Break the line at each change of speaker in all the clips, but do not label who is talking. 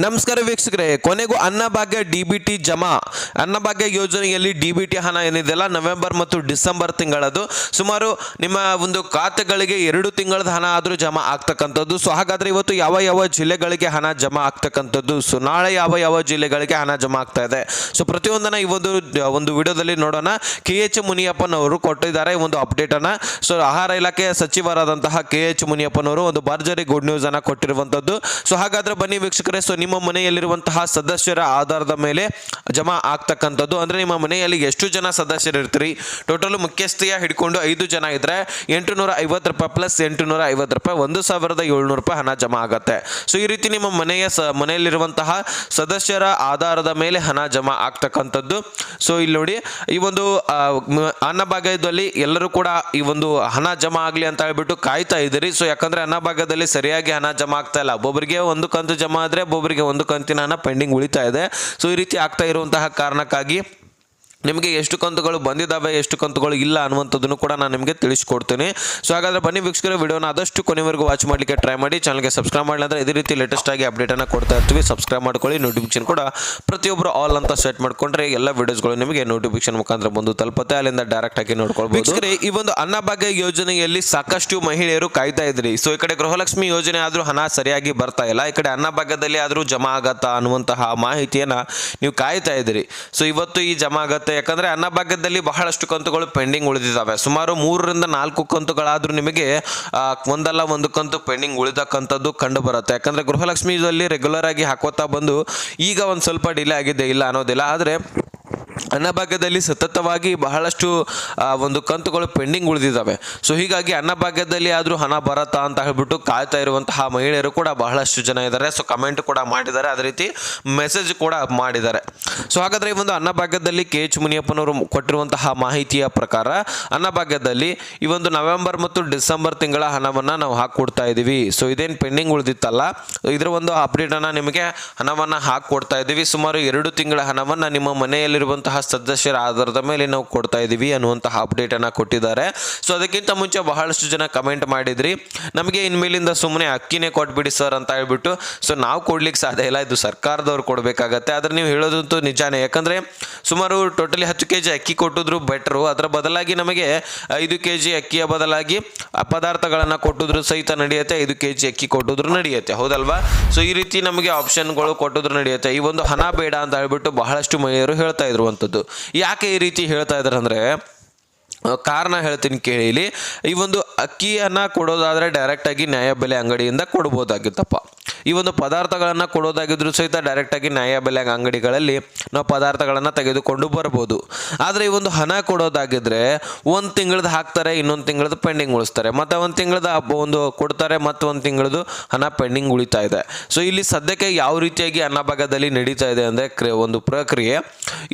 ನಮಸ್ಕಾರ ವೀಕ್ಷಕರೇ, ಕೊನೆಗೂ ಅನ್ನಭಾಗ್ಯ ಡಿ ಬಿ ಟಿ ಜಮಾ. ಅನ್ನಭಾಗ್ಯ ಯೋಜನೆಯಲ್ಲಿ ಡಿ ಬಿ ಟಿ ಹಣ ಏನಿದೆಯಲ್ಲ, ನವೆಂಬರ್ ಮತ್ತು ಡಿಸೆಂಬರ್ ತಿಂಗಳದು. ಸುಮಾರು ನಿಮ್ಮ ಒಂದು ಖಾತೆಗಳಿಗೆ ಎರಡು ತಿಂಗಳದ ಹಣ ಆದರೂ ಜಮಾ ಆಗ್ತಕ್ಕಂಥದ್ದು. ಸೊ, ಹಾಗಾದ್ರೆ ಇವತ್ತು ಯಾವ ಯಾವ ಜಿಲ್ಲೆಗಳಿಗೆ ಹಣ ಜಮಾ ಆಗ್ತಕ್ಕಂಥದ್ದು? ಸೊ, ನಾಳೆ ಯಾವ ಯಾವ ಜಿಲ್ಲೆಗಳಿಗೆ ಹಣ ಜಮಾ ಆಗ್ತಾ ಇದೆ? ಸೊ, ಪ್ರತಿಯೊಂದನ್ನ ಈ ಒಂದು ಒಂದು ವಿಡಿಯೋದಲ್ಲಿ ನೋಡೋಣ. ಕೆ ಎಚ್ ಮುನಿಯಪ್ಪನವರು ಕೊಟ್ಟಿದ್ದಾರೆ ಒಂದು ಅಪ್ಡೇಟ್ ಅನ್ನ. ಸೊ, ಆಹಾರ ಇಲಾಖೆಯ ಸಚಿವರಾದಂತಹ ಕೆ ಎಚ್ ಮುನಿಯಪ್ಪನವರು ಒಂದು ಭರ್ಜರಿ ಗುಡ್ ನ್ಯೂಸ್ ಅನ್ನ ಕೊಟ್ಟಿರುವಂತದ್ದು ಸೊ, ಹಾಗಾದ್ರೆ ಬನ್ನಿ ವೀಕ್ಷಕರೇ, ಸೊ ನಿಮ್ಮ ಮನೆಯಲ್ಲಿರುವಂತಹ ಸದಸ್ಯರ ಆಧಾರದ ಮೇಲೆ ಜಮಾ ಆಗ್ತಕ್ಕಂಥದ್ದು. ಅಂದ್ರೆ ನಿಮ್ಮ ಮನೆಯಲ್ಲಿ ಎಷ್ಟು ಜನ ಸದಸ್ಯರು ಇರ್ತೀರಿ ಟೋಟಲ್ ಮುಖ್ಯಸ್ಥೆಯ ಹಿಡ್ಕೊಂಡು ಐದು ಜನ ಇದ್ರೆ ಎಂಟು ನೂರ ಐವತ್ತು ರೂಪಾಯಿ ಪ್ಲಸ್ ಎಂಟು ನೂರ ಐವತ್ತು ರೂಪಾಯಿ ಒಂದು ಸಾವಿರದ ಏಳ್ನೂರು ರೂಪಾಯಿ ಹಣ ಜಮಾ ಆಗುತ್ತೆ. ಸೊ ಈ ರೀತಿ ನಿಮ್ಮ ಮನೆಯ ಸ, ಮನೆಯಲ್ಲಿರುವಂತಹ ಸದಸ್ಯರ ಆಧಾರದ ಮೇಲೆ ಹಣ ಜಮಾ ಆಗ್ತಕ್ಕಂಥದ್ದು. ಸೊ ಇಲ್ಲಿ ನೋಡಿ, ಈ ಒಂದು ಅನ್ನಭಾಗ್ಯದಲ್ಲಿ ಎಲ್ಲರೂ ಕೂಡ ಈ ಒಂದು ಹಣ ಜಮಾ ಆಗಲಿ ಅಂತ ಹೇಳ್ಬಿಟ್ಟು ಕಾಯ್ತಾ ಇದ್ದೀರಿ. ಸೊ ಯಾಕಂದ್ರೆ ಅನ್ನಭಾಗ್ಯದಲ್ಲಿ ಸರಿಯಾಗಿ ಹಣ ಜಮಾ ಆಗ್ತಾ ಇಲ್ಲ. ಒಬ್ಬೊಬ್ಬರಿಗೆ ಒಂದು ಕಂತು ಜಮಾ ಆದರೆ ಒಂದು ಕಂತಿನ ಪೆಂಡಿಂಗ್ ಉಳಿತಾ ಇದೆ. ಸೊ ಈ ರೀತಿ ಆಗ್ತಾ ಇರುವಂತಹ ಕಾರಣಕ್ಕಾಗಿ ನಿಮಗೆ ಎಷ್ಟು ಕಂತುಗಳು ಬಂದಿದ್ದಾವೆ, ಎಷ್ಟು ಕಂತುಗಳು ಇಲ್ಲ ಅನ್ನುವಂಥದ್ದನ್ನು ಕೂಡ ನಾನು ನಿಮಗೆ ತಿಳಿಸ್ಕೊಡ್ತೀನಿ. ಸೊ ಹಾಗಾದರೆ ಬನ್ನಿ ವೀಕ್ಷಕರ, ವಿಡಿಯೋನ ಆದಷ್ಟು ಕೊನೆವರೆಗೂ ವಾಚ್ ಮಾಡಲಿಕ್ಕೆ ಟ್ರೈ ಮಾಡಿ ಚಾನಲ್ಗೆ ಸಬ್ಸ್ಕ್ರೈಬ್ ಮಾಡಲಿ ಅಂದ್ರೆ ಇದೇ ರೀತಿ ಲೇಟೆಸ್ಟ್ ಆಗಿ ಅಪ್ಡೇಟನ್ನು ಕೊಡ್ತಾ ಇರ್ತೀವಿ. ಸಬ್ಸ್ಕ್ರೈಬ್ ಮಾಡ್ಕೊಳ್ಳಿ ನೋಟಿಫಿಕೇಶನ್ ಕೂಡ ಪ್ರತಿಯೊಬ್ಬರು ಆಲ್ ಅಂತ ಸೆಟ್ ಮಾಡಿಕೊಂಡ್ರೆ ಎಲ್ಲ ವಿಡಿಯೋಸ್ಗಳು ನಿಮಗೆ ನೋಟಿಫಿಕೇಶನ್ ಮುಖಾಂತರ ಬಂದು ತಲುಪುತ್ತೆ. ಅಲ್ಲಿಂದ ಡೈರೆಕ್ಟ್ ಆಗಿ ನೋಡ್ಕೊಳ್ಬೋದು. ಈ ಒಂದು ಅನ್ನಭಾಗ್ಯ ಯೋಜನೆಯಲ್ಲಿ ಸಾಕಷ್ಟು ಮಹಿಳೆಯರು ಕಾಯ್ತಾ ಇದ್ರಿ. ಸೊ ಈ ಕಡೆ ಗೃಹಲಕ್ಷ್ಮಿ ಯೋಜನೆ ಆದರೂ ಹಣ ಸರಿಯಾಗಿ ಬರ್ತಾ ಇಲ್ಲ. ಈ ಕಡೆ ಅನ್ನಭಾಗ್ಯದಲ್ಲಿ ಆದರೂ ಜಮಾ ಆಗತ್ತಾ ಅನ್ನುವಂತಹ ಮಾಹಿತಿಯನ್ನು ನೀವು ಕಾಯ್ತಾ ಇದ್ರಿ. ಸೊ ಇವತ್ತು ಈ ಜಮಾ ಆಗತ್ತೆ ಯಾಕಂದ್ರೆ ಅನ್ನಭಾಗ್ಯದಲ್ಲಿ ಬಹಳಷ್ಟು ಕಂತುಗಳು ಪೆಂಡಿಂಗ್ ಉಳಿದಿದ್ದಾವೆ. ಸುಮಾರು ಮೂರರಿಂದ ನಾಲ್ಕು ಕಂತುಗಳಾದ್ರೂ ನಿಮಗೆ ಒಂದಲ್ಲ ಒಂದು ಕಂತು ಪೆಂಡಿಂಗ್ ಉಳಿದಕ್ಕಂಥದ್ದು ಕಂಡು ಬರುತ್ತೆ ಯಾಕಂದ್ರೆ ಗೃಹಲಕ್ಷ್ಮಿಯಲ್ಲಿ ರೆಗ್ಯುಲರ್ ಆಗಿ ಹಾಕೋತಾ ಬಂದು ಈಗ ಒಂದು ಸ್ವಲ್ಪ ಡಿಲೇ ಆಗಿದೆ ಇಲ್ಲ ಅನ್ನೋದಿಲ್ಲ. ಆದರೆ ಅನ್ನಭಾಗ್ಯದಲ್ಲಿ ಸತತವಾಗಿ ಬಹಳಷ್ಟು ಒಂದು ಕಂತುಗಳು ಪೆಂಡಿಂಗ್ ಉಳಿದಿದ್ದಾವೆ. ಸೊ ಹೀಗಾಗಿ ಅನ್ನಭಾಗ್ಯದಲ್ಲಿ ಆದರೂ ಹಣ ಬರತ್ತಾ ಅಂತ ಹೇಳ್ಬಿಟ್ಟು ಕಾಯ್ತಾ ಇರುವಂತಹ ಮಹಿಳೆಯರು ಕೂಡ ಬಹಳಷ್ಟು ಜನ ಇದ್ದಾರೆ. ಸೊ ಕಮೆಂಟ್ ಕೂಡ ಮಾಡಿದ್ದಾರೆ. ಅದೇ ರೀತಿ ಮೆಸೇಜ್ ಕೂಡ ಮಾಡಿದ್ದಾರೆ. ಸೊ ಹಾಗಾದರೆ ಈ ಒಂದು ಅನ್ನಭಾಗ್ಯದಲ್ಲಿ ಕೆ ಎಚ್ ಮುನಿಯಪ್ಪನವರು ಕೊಟ್ಟಿರುವಂತಹ ಮಾಹಿತಿಯ ಪ್ರಕಾರ ಅನ್ನಭಾಗ್ಯದಲ್ಲಿ ಈ ಒಂದು ನವೆಂಬರ್ ಮತ್ತು ಡಿಸೆಂಬರ್ ತಿಂಗಳ ಹಣವನ್ನು ನಾವು ಹಾಕಿಕೊಡ್ತಾ ಇದ್ದೀವಿ. ಸೊ ಇದೇನು ಪೆಂಡಿಂಗ್ ಉಳಿದಿತ್ತಲ್ಲ? ಇದರ ಒಂದು ಅಪ್ಡೇಟನ್ನು ನಿಮಗೆ ಹಣವನ್ನು ಹಾಕಿಕೊಡ್ತಾ ಇದ್ದೀವಿ. ಸುಮಾರು ಎರಡು ತಿಂಗಳ ಹಣವನ್ನು ನಿಮ್ಮ ಮನೆಯಲ್ಲಿರುವಂತಹ ಸದಸ್ಯರ ಆಧಾರದ ಮೇಲೆ ನಾವು ಕೊಡ್ತಾ ಇದ್ದೀವಿ ಅನ್ನುವಂತಹ ಅಪ್ಡೇಟನ್ನು ಕೊಟ್ಟಿದ್ದಾರೆ. ಸೊ ಅದಕ್ಕಿಂತ ಮುಂಚೆ ಬಹಳಷ್ಟು ಜನ ಕಮೆಂಟ್ ಮಾಡಿದ್ರಿ. ನಮಗೆ ಇನ್ಮೇಲಿಂದ ಸುಮ್ಮನೆ ಅಕ್ಕಿನೇ ಕೊಟ್ಬಿಡಿ ಸರ್ ಅಂತ ಹೇಳ್ಬಿಟ್ಟು ಸೊ ನಾವು ಕೊಡ್ಲಿಕ್ಕೆ ಸಾಧ್ಯ ಇಲ್ಲ. ಇದು ಸರ್ಕಾರದವ್ರು ಕೊಡಬೇಕಾಗತ್ತೆ. ಆದರೆ ನೀವು ಹೇಳೋದಂತೂ ನಿಜಾನೇ. ಯಾಕಂದರೆ ಸುಮಾರು ಟೋಟಲಿ ಹತ್ತು ಕೆ ಜಿ ಅಕ್ಕಿ ಕೊಟ್ಟಿದ್ರು ಬೆಟ್ರು ಅದರ ಬದಲಾಗಿ ನಮಗೆ ಐದು ಕೆ ಜಿ ಅಕ್ಕಿಯ ಬದಲಾಗಿ ಪದಾರ್ಥಗಳನ್ನು ಕೊಟ್ಟಿದ್ರು ಸಹಿತ ನಡೆಯುತ್ತೆ. ಐದು ಕೆ ಜಿ ಅಕ್ಕಿ ಕೊಟ್ಟಿದ್ರು ನಡೆಯುತ್ತೆ. ಹೌದಲ್ವಾ? ಸೊ ಈ ರೀತಿ ನಮಗೆ ಆಪ್ಷನ್ಗಳು ಕೊಟ್ಟಿದ್ರು ನಡೆಯುತ್ತೆ. ಈ ಒಂದು ಹಣ ಬೇಡ ಅಂತ ಹೇಳ್ಬಿಟ್ಟು ಬಹಳಷ್ಟು ಮಹಿಳೆಯರು ಹೇಳ್ತಾ ಇರುವಂಥದ್ದು. ಯಾಕೆ ಈ ರೀತಿ ಹೇಳ್ತಾ ಇದ್ದಾರೆ ಅಂದರೆ ಕಾರಣ ಹೇಳ್ತೀನಿ ಕೇಳಿ ಈ ಒಂದು ಅಕ್ಕಿಯನ್ನು ಕೊಡೋದಾದರೆ ಡೈರೆಕ್ಟಾಗಿ ನ್ಯಾಯಬೆಲೆ ಅಂಗಡಿಯಿಂದ ಕೊಡ್ಬೋದಾಗಿತ್ತಪ್ಪ. ಈ ಒಂದು ಪದಾರ್ಥಗಳನ್ನು ಕೊಡೋದಾಗಿದ್ರೂ ಸಹಿತ ಡೈರೆಕ್ಟಾಗಿ ನ್ಯಾಯಬೆಲೆ ಅಂಗಡಿಗಳಲ್ಲಿ ನಾವು ಪದಾರ್ಥಗಳನ್ನು ತೆಗೆದುಕೊಂಡು ಬರ್ಬೋದು. ಆದರೆ ಈ ಒಂದು ಹಣ ಕೊಡೋದಾಗಿದ್ದರೆ ಒಂದು ತಿಂಗಳದ್ದು ಹಾಕ್ತಾರೆ, ಇನ್ನೊಂದು ತಿಂಗಳದ್ದು ಪೆಂಡಿಂಗ್ ಉಳಿಸ್ತಾರೆ. ಮತ್ತು ಒಂದು ತಿಂಗಳದ ಒಂದು ಕೊಡ್ತಾರೆ, ಮತ್ತು ಒಂದು ತಿಂಗಳದು ಹಣ ಪೆಂಡಿಂಗ್ ಉಳಿತಾ ಇದೆ. ಸೊ ಇಲ್ಲಿ ಸದ್ಯಕ್ಕೆ ಯಾವ ರೀತಿಯಾಗಿ ಅನ್ನಭಾಗದಲ್ಲಿ ನಡೀತಾ ಇದೆ ಅಂದರೆ ಒಂದು ಪ್ರಕ್ರಿಯೆ.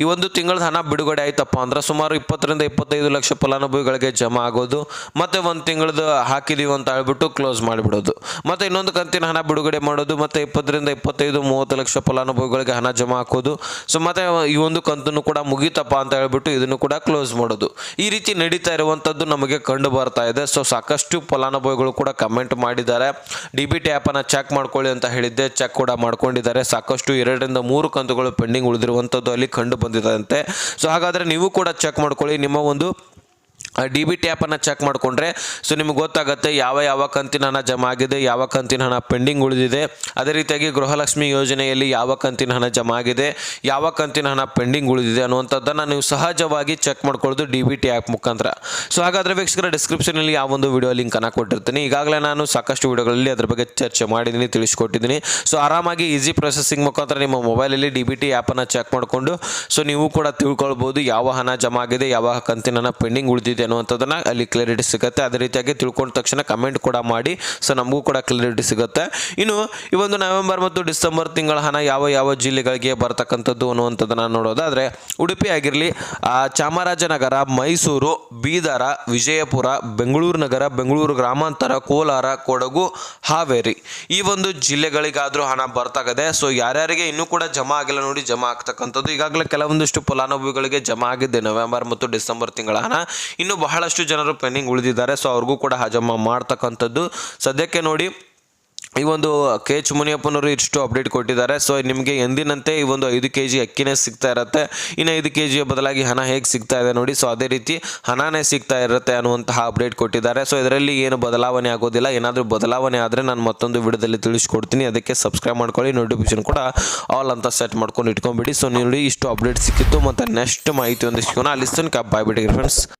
ಈ ಒಂದು ತಿಂಗಳದ ಹಣ ಬಿಡುಗಡೆ ಆಯ್ತಪ್ಪ ಅಂದ್ರೆ ಸುಮಾರು ಇಪ್ಪತ್ತರಿಂದ ಇಪ್ಪತ್ತೈದು ಲಕ್ಷ ಫಲಾನುಭವಿಗಳಿಗೆ ಜಮಾ ಆಗೋದು, ಮತ್ತೆ ಒಂದು ತಿಂಗಳದ್ದು ಹಾಕಿದೀವಿ ಅಂತ ಹೇಳ್ಬಿಟ್ಟು ಕ್ಲೋಸ್ ಮಾಡಿಬಿಡೋದು. ಮತ್ತು ಇನ್ನೊಂದು ಕಂತಿನ ಹಣ ಬಿಡುಗಡೆ ಮಾಡೋದು ಮತ್ತೆ ಇಪ್ಪತ್ತರಿಂದ ಇಪ್ಪತ್ತೈದು, ಮೂವತ್ತು ಲಕ್ಷ ಫಲಾನುಭವಿಗಳಿಗೆ ಹಣ ಜಮಾ ಹಾಕೋದು. ಸೊ ಮತ್ತೆ ಈ ಒಂದು ಕಂತನ್ನು ಕೂಡ ಮುಗೀತಪ್ಪ ಅಂತ ಹೇಳ್ಬಿಟ್ಟು ಇದನ್ನು ಕೂಡ ಕ್ಲೋಸ್ ಮಾಡೋದು. ಈ ರೀತಿ ನಡೀತಾ ಇರುವಂಥದ್ದು ನಮಗೆ ಕಂಡು ಬರ್ತಾ ಇದೆ. ಸೊ ಸಾಕಷ್ಟು ಫಲಾನುಭವಿಗಳು ಕೂಡ ಕಮೆಂಟ್ ಮಾಡಿದ್ದಾರೆ. ಡಿ ಬಿ ಟಿ ಆ್ಯಪನ್ನು ಚೆಕ್ ಮಾಡ್ಕೊಳ್ಳಿ ಅಂತ ಹೇಳಿದ್ದೆ. ಚೆಕ್ ಕೂಡ ಮಾಡ್ಕೊಂಡಿದ್ದಾರೆ. ಸಾಕಷ್ಟು ಎರಡರಿಂದ ಮೂರು ಕಂತುಗಳು ಪೆಂಡಿಂಗ್ ಉಳಿದಿರುವಂಥದ್ದು ಅಲ್ಲಿ ಕಂಡು ಬಂದಿದಂತೆ. ಸೊ ಹಾಗಾದರೆ ನೀವು ಕೂಡ ಚೆಕ್ ಮಾಡ್ಕೊಳ್ಳಿ. ನಿಮ್ಮ ಒಂದು ಡಿ ಬಿ ಟಿ ಆ್ಯಪನ್ನು ಚೆಕ್ ಮಾಡಿಕೊಂಡ್ರೆ ಸೊ ನಿಮ್ಗೆ ಗೊತ್ತಾಗುತ್ತೆ ಯಾವ ಯಾವ ಕಂತಿನ ಹಣ ಜಮಾ ಆಗಿದೆ, ಯಾವ ಕಂತಿನ ಹಣ ಪೆಂಡಿಂಗ್ ಉಳಿದಿದೆ. ಅದೇ ರೀತಿಯಾಗಿ ಗೃಹಲಕ್ಷ್ಮಿ ಯೋಜನೆಯಲ್ಲಿ ಯಾವ ಕಂತಿನ ಹಣ ಜಮಾ ಆಗಿದೆ, ಯಾವ ಕಂತಿನ ಹಣ ಪೆಂಡಿಂಗ್ ಉಳಿದಿದೆ ಅನ್ನುವಂಥದ್ದನ್ನು ನೀವು ಸಹಜವಾಗಿ ಚೆಕ್ ಮಾಡ್ಕೊಳ್ಳೋದು ಡಿ ಬಿ ಟಿ ಆ್ಯಪ್ ಮುಖಾಂತರ. ಸೊ ಹಾಗಾದರೆ ವೀಕ್ಷಕರ ಡಿಸ್ಕ್ರಿಪ್ಷನಲ್ಲಿ ಯಾವ ಒಂದು ವಿಡಿಯೋ ಲಿಂಕನ್ನು ಕೊಟ್ಟಿರ್ತೀನಿ. ಈಗಾಗಲೇ ನಾನು ಸಾಕಷ್ಟು ವಿಡಿಯೋಗಳಲ್ಲಿ ಅದರ ಬಗ್ಗೆ ಚರ್ಚೆ ಮಾಡಿದ್ದೀನಿ ತಿಳಿಸ್ಕೊಟ್ಟಿದ್ದೀನಿ ಸೊ ಆರಾಮಾಗಿ ಈಸಿ ಪ್ರೊಸೆಸಿಂಗ್ ಮುಖಾಂತರ ನಿಮ್ಮ ಮೊಬೈಲಲ್ಲಿ ಡಿ ಬಿ ಟಿ ಆ್ಯಪನ್ನು ಚೆಕ್ ಮಾಡಿಕೊಂಡು ಸೊ ನೀವು ಕೂಡ ತಿಳ್ಕೊಳ್ಬೋದು ಯಾವ ಹಣ ಜಮಾ ಆಗಿದೆ, ಯಾವ ಕಂತಿನ ಹಣ ಪೆಂಡಿಂಗ್ ಉಳಿದಿದೆ ಅನ್ನುವಂಥದ್ದನ್ನು ಅಲ್ಲಿ ಕ್ಲಾರಿಟಿ ಸಿಗುತ್ತೆ. ಅದೇ ರೀತಿಯಾಗಿ ತಿಳ್ಕೊಂಡ ತಕ್ಷಣ ಕಮೆಂಟ್ ಕೂಡ ಮಾಡಿ. ಸೊ ನಮಗೂ ಕೂಡ ಕ್ಲಾರಿಟಿ ಸಿಗುತ್ತೆ. ಇನ್ನು, ಈ ಒಂದು ನವೆಂಬರ್ ಮತ್ತು ಡಿಸೆಂಬರ್ ತಿಂಗಳ ಹಣ ಯಾವ ಯಾವ ಜಿಲ್ಲೆಗಳಿಗೆ ಬರ್ತಕ್ಕಂಥದ್ದು ಅನ್ನುವಂಥದ್ದನ್ನು ನೋಡೋದಾದರೆ, ಉಡುಪಿ ಆಗಿರಲಿ ಚಾಮರಾಜನಗರ, ಮೈಸೂರು, ಬೀದರ, ವಿಜಯಪುರ, ಬೆಂಗಳೂರು ನಗರ, ಬೆಂಗಳೂರು ಗ್ರಾಮಾಂತರ, ಕೋಲಾರ, ಕೊಡಗು, ಹಾವೇರಿ ಈ ಒಂದು ಜಿಲ್ಲೆಗಳಿಗಾದರೂ ಹಣ ಬರ್ತಾಗದೆ. ಸೊ ಯಾರ್ಯಾರಿಗೆ ಇನ್ನೂ ಕೂಡ ಜಮಾ ಆಗಿಲ್ಲ ನೋಡಿ, ಜಮಾ ಆಗ್ತಕ್ಕಂಥದ್ದು ಈಗಾಗಲೇ ಕೆಲವೊಂದಿಷ್ಟು ಫಲಾನುಭವಿಗಳಿಗೆ ಜಮಾ ಆಗಿದೆ ನವೆಂಬರ್ ಮತ್ತು ಡಿಸೆಂಬರ್ ತಿಂಗಳ ಹಣ. ಇನ್ನು ಬಹಳಷ್ಟು ಜನರು ಪೆಂಡಿಂಗ್ ಉಳಿದಿದ್ದಾರೆ, ಸೊ ಅವ್ರಿಗೂ ಕೂಡ ಹಜಮ್ಮ ಮಾಡ್ತಕ್ಕಂಥದ್ದು. ಸದ್ಯಕ್ಕೆ ನೋಡಿ, ಈ ಒಂದು ಕೆ ಎಚ್ ಮುನಿಯಪ್ಪನವರು ಇಷ್ಟು ಅಪ್ಡೇಟ್ ಕೊಟ್ಟಿದ್ದಾರೆ. ಸೊ ನಿಮಗೆ ಎಂದಿನಂತೆ ಈ ಒಂದು ಐದು ಕೆ ಜಿ ಅಕ್ಕಿನೇ ಸಿಗ್ತಾ ಇರುತ್ತೆ. ಇನ್ನು ಐದು ಕೆ ಜಿಯ ಬದಲಾಗಿ ಹಣ ಹೇಗೆ ಸಿಗ್ತಾ ಇದೆ ನೋಡಿ, ಸೊ ಅದೇ ರೀತಿ ಹಣನೇ ಸಿಗ್ತಾ ಇರುತ್ತೆ ಅನ್ನುವಂತಹ ಅಪ್ಡೇಟ್ ಕೊಟ್ಟಿದ್ದಾರೆ. ಸೊ ಇದರಲ್ಲಿ ಏನು ಬದಲಾವಣೆ ಆಗೋದಿಲ್ಲ. ಏನಾದರೂ ಬದಲಾವಣೆ ಆದರೆ ನಾನು ಮತ್ತೊಂದು ವಿಡಿಯೋದಲ್ಲಿ ತಿಳಿಸ್ಕೊಡ್ತೀನಿ. ಅದಕ್ಕೆ ಸಬ್ಸ್ಕ್ರೈಬ್ ಮಾಡ್ಕೊಳ್ಳಿ. ನೋಟಿಫಿಕೇಶನ್ ಕೂಡ ಆಲ್ ಅಂತ ಸೆಟ್ ಮಾಡ್ಕೊಂಡು ಇಟ್ಕೊಂಡ್ಬಿಡಿ ಸೊ ನೋಡಿ, ಇಷ್ಟು ಅಪ್ಡೇಟ್ ಸಿಕ್ಕಿತ್ತು. ಮತ್ತು ನೆಕ್ಸ್ಟ್ ಮಾಹಿತಿ ಒಂದು ಸಿಗೋಣ. ಅಲ್ಲಿ ತನಕ ಬಾಯ್ ಬಿಟ್ಟಿಗೆ ಫ್ರೆಂಡ್ಸ್